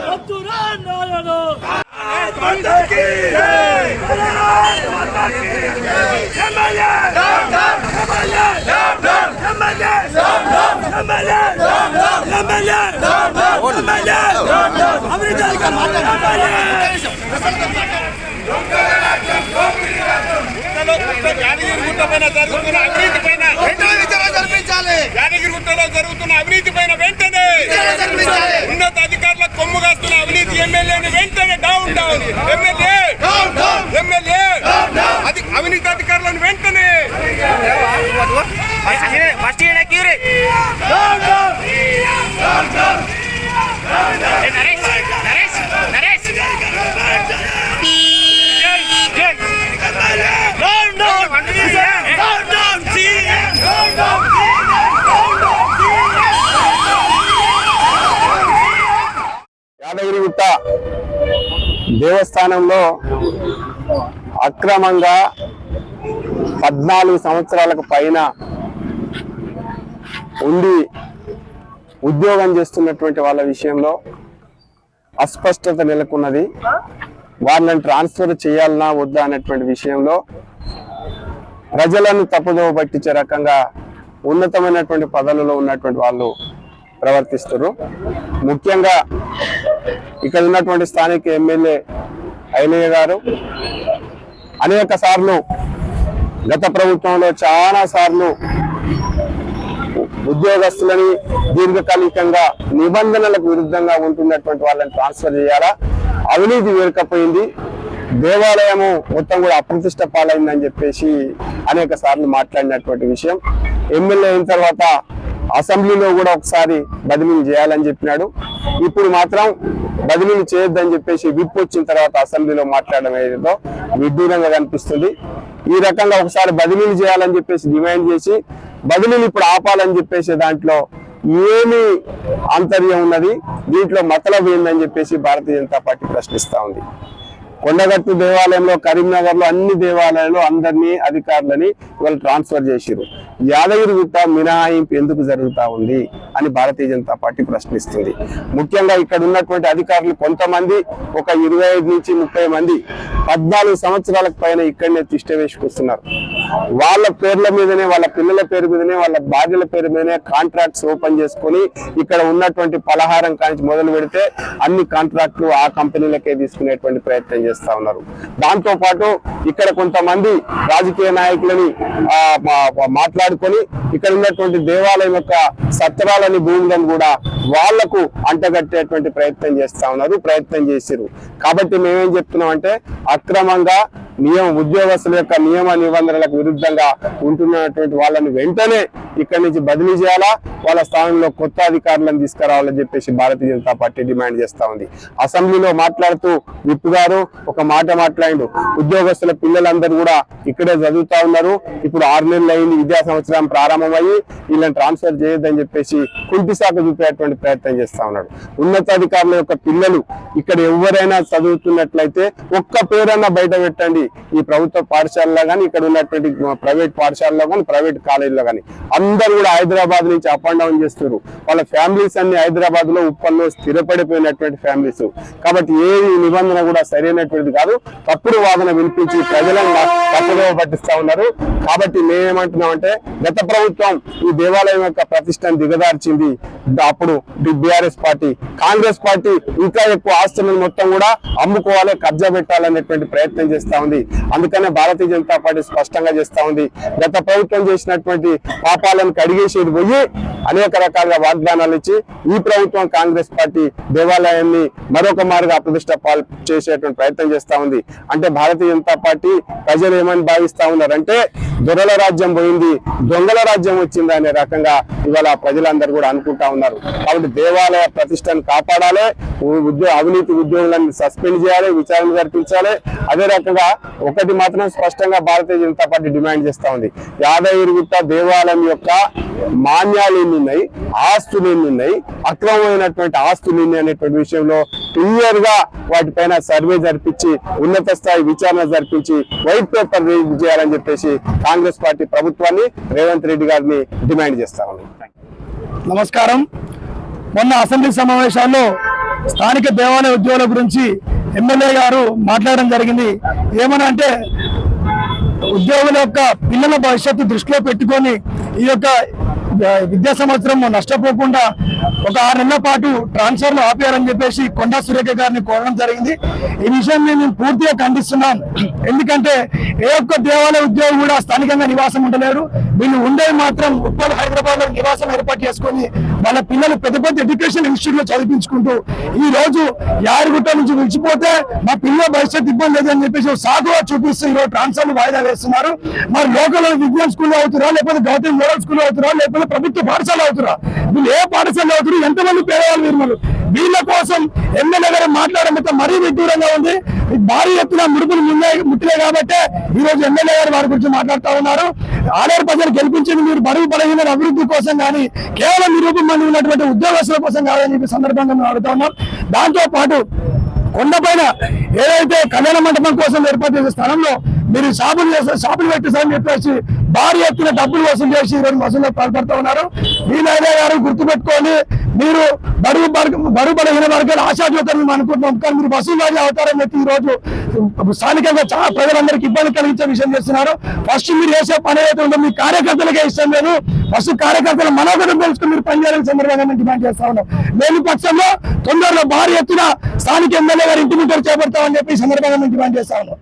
వద్దురా నాయనా యాదగిరిగుట్ట పైన జరుగుతున్న అవినీతి పైన వెంటనే విచారణ జరిపించాలి యాదగిరిగుట్టలో జరుగుతున్న అవినీతి పైన వెంటనే ఉన్నత అధికారుల కొమ్ము కాస్తున్న అవినీతి ఎమ్మెల్యేని వెంటనే డౌన్ డౌన్ ఎమ్మెల్యే! ఎమ్మెల్యే! అవినీతి అధికారులను వెంటనే ఫస్ట్ ఈయన క్యూరే నరేష్ నరేష్ యాదగిరిగుట్ట దేవస్థానంలో అక్రమంగా పద్నాలుగు సంవత్సరాలకు పైన ఉండి ఉద్యోగం చేస్తున్నటువంటి వాళ్ళ విషయంలో అస్పష్టత నెలకొన్నది. వాళ్ళని ట్రాన్స్ఫర్ చేయాలన్నా వద్దా అనేటువంటి విషయంలో ప్రజలను తప్పుదోవ పట్టించే రకంగా ఉన్నతమైనటువంటి పదవులలో ఉన్నటువంటి వాళ్ళు ప్రవర్తిస్తారు ముఖ్యంగా ఇక్కడ ఉన్నటువంటి స్థానిక ఎమ్మెల్యే ఐలయ్య గారు అనేక సార్లు గత ప్రభుత్వంలో చాలా సార్లు ఉద్యోగస్తులని దీర్ఘకాలికంగా నిబంధనలకు విరుద్ధంగా ఉంటున్నటువంటి వాళ్ళని ట్రాన్స్ఫర్ చేయాలా? అవినీతి వేరకపోయింది. దేవాలయము మొత్తం కూడా అప్రతిష్ట పాలైందని చెప్పేసి అనేక సార్లు మాట్లాడినటువంటి విషయం. ఎమ్మెల్యే అయిన తర్వాత అసెంబ్లీలో కూడా ఒకసారి బదిలీ చేయాలని చెప్పినాడు. ఇప్పుడు మాత్రం బదిలీలు చేయొద్దని చెప్పేసి విప్ వచ్చిన తర్వాత అసెంబ్లీలో మాట్లాడడం ఏదో విడ్డూరంగా కనిపిస్తుంది. ఈ రకంగా ఒకసారి బదిలీలు చేయాలని చెప్పేసి డిమాండ్ చేసి బదిలీలు ఇప్పుడు ఆపాలని చెప్పేసి దాంట్లో ఏమి ఆంతర్యం ఉన్నది. దీంట్లో మతలబ్ ఏందని చెప్పేసి భారతీయ జనతా పార్టీ ప్రశ్నిస్తా ఉంది. కొండగట్టు దేవాలయంలో కరీంనగర్లో అన్ని దేవాలయాలు అందరినీ అధికారులని ఇవాళ ట్రాన్స్ఫర్ చేసిరు యాదగిరి గుట్ట మినహాయింపు ఎందుకు జరుగుతా ఉంది అని భారతీయ జనతా పార్టీ ప్రశ్నిస్తుంది. ముఖ్యంగా ఇక్కడ ఉన్నటువంటి అధికారులు కొంతమంది ఒక ఇరవై ఐదు నుంచి ముప్పై మంది పద్నాలుగు సంవత్సరాలకు పైన ఇక్కడనే తిష్ట వేసుకొస్తున్నారు. వాళ్ళ పేర్ల మీదనే వాళ్ళ పిల్లల పేరు మీదనే వాళ్ళ భార్యల పేరు మీదనే కాంట్రాక్ట్స్ ఓపెన్ చేసుకొని ఇక్కడ ఉన్నటువంటి పలహారం కానీ మొదలు పెడితే అన్ని కాంట్రాక్ట్లు ఆ కంపెనీలకే తీసుకునేటువంటి ప్రయత్నం చేస్తా ఉన్నారు. దాంతో పాటు ఇక్కడ కొంతమంది రాజకీయ నాయకులని మాట్లాడుకొని ఇక్కడ ఉన్నటువంటి దేవాలయం యొక్క సత్రాలని భూములను కూడా వాళ్ళకు అంటగట్టేటువంటి ప్రయత్నం చేస్తా ఉన్నారు ప్రయత్నం చేసిరు కాబట్టి మేమేం చెప్తున్నాం అంటే అక్రమంగా నియమ ఉద్యోగస్తుల యొక్క నియమ నిబంధనలకు విరుద్ధంగా ఉంటున్నటువంటి వాళ్ళని వెంటనే ఇక్కడి నుంచి బదిలీ చేయాలా? వాళ్ళ స్థానంలో కొత్త అధికారులను తీసుకురావాలని చెప్పేసి భారతీయ జనతా పార్టీ డిమాండ్ చేస్తా ఉంది. అసెంబ్లీలో మాట్లాడుతూ విప్ గారు ఒక మాట మాట్లాడి ఉద్యోగస్తుల పిల్లలందరూ కూడా ఇక్కడే చదువుతా ఉన్నారు. ఇప్పుడు ఆరు నెలలు అయింది విద్యా సంవత్సరం ప్రారంభమయ్యి వీళ్ళని ట్రాన్స్ఫర్ చేయొద్దని చెప్పేసి కుంటి చూపేటువంటి ప్రయత్నం చేస్తా ఉన్నాడు. ఉన్నతాధికారుల యొక్క పిల్లలు ఇక్కడ ఎవరైనా చదువుతున్నట్లయితే ఒక్క పేరన్నా బయట పెట్టండి. ఈ ప్రభుత్వ పాఠశాలలో కానీ ఇక్కడ ఉన్నటువంటి ప్రైవేట్ పాఠశాలలో కానీ ప్రైవేట్ కాలేజీలో కానీ అందరు కూడా హైదరాబాద్ నుంచి అప్ అండ్ డౌన్ చేస్తున్నారు. వాళ్ళ ఫ్యామిలీస్ అన్ని హైదరాబాద్లో ఉప్పల్లో స్థిరపడిపోయినటువంటి ఫ్యామిలీస్. కాబట్టి ఏది నిబంధన కూడా సరైనటువంటిది కాదు. తప్పుడు వాదన వినిపించి ప్రజలను తప్పుదో పట్టిస్తా ఉన్నారు. కాబట్టి మేమేమంటున్నామంటే గత ప్రభుత్వం ఈ దేవాలయం యొక్క ప్రతిష్టను దిగదార్చింది. అప్పుడు బీఆర్ఎస్ పార్టీ కాంగ్రెస్ పార్టీ ఇంకా ఎక్కువ ఆస్తులను మొత్తం కూడా అమ్ముకోవాలి కబ్జా పెట్టాలనేటువంటి ప్రయత్నం చేస్తా ఉంది. అందుకనే భారతీయ జనతా పార్టీ స్పష్టంగా చేస్తా ఉంది. గత ప్రభుత్వం చేసినటువంటి వాళ్ళని కడిగేసేది పోయి అనేక రకాలుగా వాగ్దానాలు ఇచ్చి ఈ ప్రభుత్వం కాంగ్రెస్ పార్టీ దేవాలయాన్ని మరొక మారుగా అప్రతిష్ట పాల్ చేసేటువంటి ప్రయత్నం చేస్తా ఉంది. అంటే భారతీయ జనతా పార్టీ ప్రజలు ఏమని భావిస్తా ఉన్నారంటే దొరల రాజ్యం పోయింది దొంగల రాజ్యం వచ్చింది అనే రకంగా ఇవాళ ప్రజలందరూ కూడా అనుకుంటా ఉన్నారు. కాబట్టి దేవాలయ ప్రతిష్టను కాపాడాలి ఉ- ఉద్యోగ అవినీతి ఉద్యోగులను సస్పెండ్ చేయాలి విచారణ జరిపించాలి. అదే రకంగా ఒకటి మాత్రం స్పష్టంగా భారతీయ జనతా పార్టీ డిమాండ్ చేస్తా ఉంది. యాదగిరిగుట్ట దేవాలయం యొక్క మాన్యాలు ఎన్ని ఉన్నాయి ఆస్తులు ఎన్ని ఉన్నాయి అక్రమమైనటువంటి ఆస్తులు ఎన్ని అనేటువంటి విషయంలో క్లియర్గా వాటిపైన సర్వే జరిపించి ఉన్నత స్థాయి విచారణ జరిపించి వైట్ పేపర్ రిలీజ్ చేయాలని చెప్పేసి కాంగ్రెస్ పార్టీ ప్రభుత్వాన్ని రేవంత్ రెడ్డి గారిని డిమాండ్ చేస్తామని నమస్కారం. మొన్న అసెంబ్లీ సమావేశాల్లో స్థానిక దేవాలయ ఉద్యోగుల గురించి ఎమ్మెల్యే గారు మాట్లాడడం జరిగింది. ఏమని అంటే ఉద్యోగుల యొక్క పిల్లల భవిష్యత్తు దృష్టిలో పెట్టుకొని ఈ యొక్క విద్యా సంవత్సరం నష్టపోకుండా ఒక ఆరు నెలల పాటు ట్రాన్స్ఫర్లు ఆపారని చెప్పేసి కొండా సురేఖ గారిని కోరడం జరిగింది. ఈ విషయాన్ని మేము పూర్తిగా ఖండిస్తున్నాం. ఎందుకంటే ఏ ఒక్క దేవాలయ ఉద్యోగి కూడా స్థానికంగా నివాసం ఉండలేరు. వీళ్ళు ఉండేది మాత్రం ఉప్పల్ హైదరాబాద్లో నివాసం ఏర్పాటు చేసుకుని వాళ్ళ పిల్లలు పెద్ద పెద్ద ఎడ్యుకేషన్ ఇన్స్టిట్యూట్లో చదివించుకుంటూ ఈ రోజు యారుగుట్ట నుంచి విడిచిపోతే మా పిల్లల భవిష్యత్తు ఇబ్బంది లేదని చెప్పేసి ఒక సాగుగా చూపిస్తూ ఈరోజు ట్రాన్స్ఫర్లు వాయిదా వేస్తున్నారు. మరి లోకల్ విజ్ఞాన్ స్కూల్లో అవుతురా లేకపోతే గౌతమ్ మోడల్ స్కూల్ అవుతురా లేకపోతే ప్రభుత్వ పాఠశాల అవుతురా? వీళ్ళు ఏ పాఠశాల అవుతున్నారు ఎంతమంది పేదవాళ్ళు వీరు వీళ్ళ కోసం ఎమ్మెల్యే గారు మాట్లాడమంటే మరీ విడ్డూరంగా ఉంది? భారీ ఎత్తున ముడుపులు ముందే ముట్టిలే కాబట్టి ఈ రోజు ఎమ్మెల్యే గారు వారి గురించి మాట్లాడుతూ ఉన్నారు. ఆడేరు ప్రజలు గెలిపించింది మీరు బరువు బలహీన అభివృద్ధి కోసం కానీ కేవలం నిరూపణ మంది ఉన్నటువంటి ఉద్యోగస్తుల కోసం కాదని చెప్పి సందర్భంగా మేము అడుగుతా ఉన్నాం. దాంతో పాటు కొండపైన ఏదైతే కళ్యాణ మండపం కోసం ఏర్పాటు చేసే స్థలంలో మీరు షాపులు చేస్తే షాపులు పెట్టేసారని చెప్పేసి భారీ ఎత్తున డబ్బులు వసూలు చేసి ఈరోజు వసూలు పాల్పడుతూ ఉన్నారు. వీలైనా గారు గుర్తుపెట్టుకొని మీరు బరువు బడుగు బలహీన వర్గాలు ఆశాజ్యోతం అనుకుంటున్నాం. కానీ మీరు వసూలు అవుతారని అవతారం ఈరోజు రోజు స్థానికంగా చాలా ప్రజలందరికీ ఇబ్బంది కలిగించే విషయం చేస్తున్నారు. ఫస్ట్ మీరు చేసే పని ఏదైతే ఉందో మీ కార్యకర్తలకే ఇష్టం లేదు. ఫస్ట్ కార్యకర్తల మనోగతం తెలుసుకుని మీరు పనిచేయాలని సందర్భంగా మేము డిమాండ్ చేస్తా ఉన్నాం. లేని పక్షంలో తొందరలో భారీ ఎత్తున స్థానిక ఎమ్మెల్యే గారు ఇంటి ముట్టడి చేపడతామని చెప్పి ఈ సందర్భంగా మేము డిమాండ్ చేస్తా ఉన్నాం.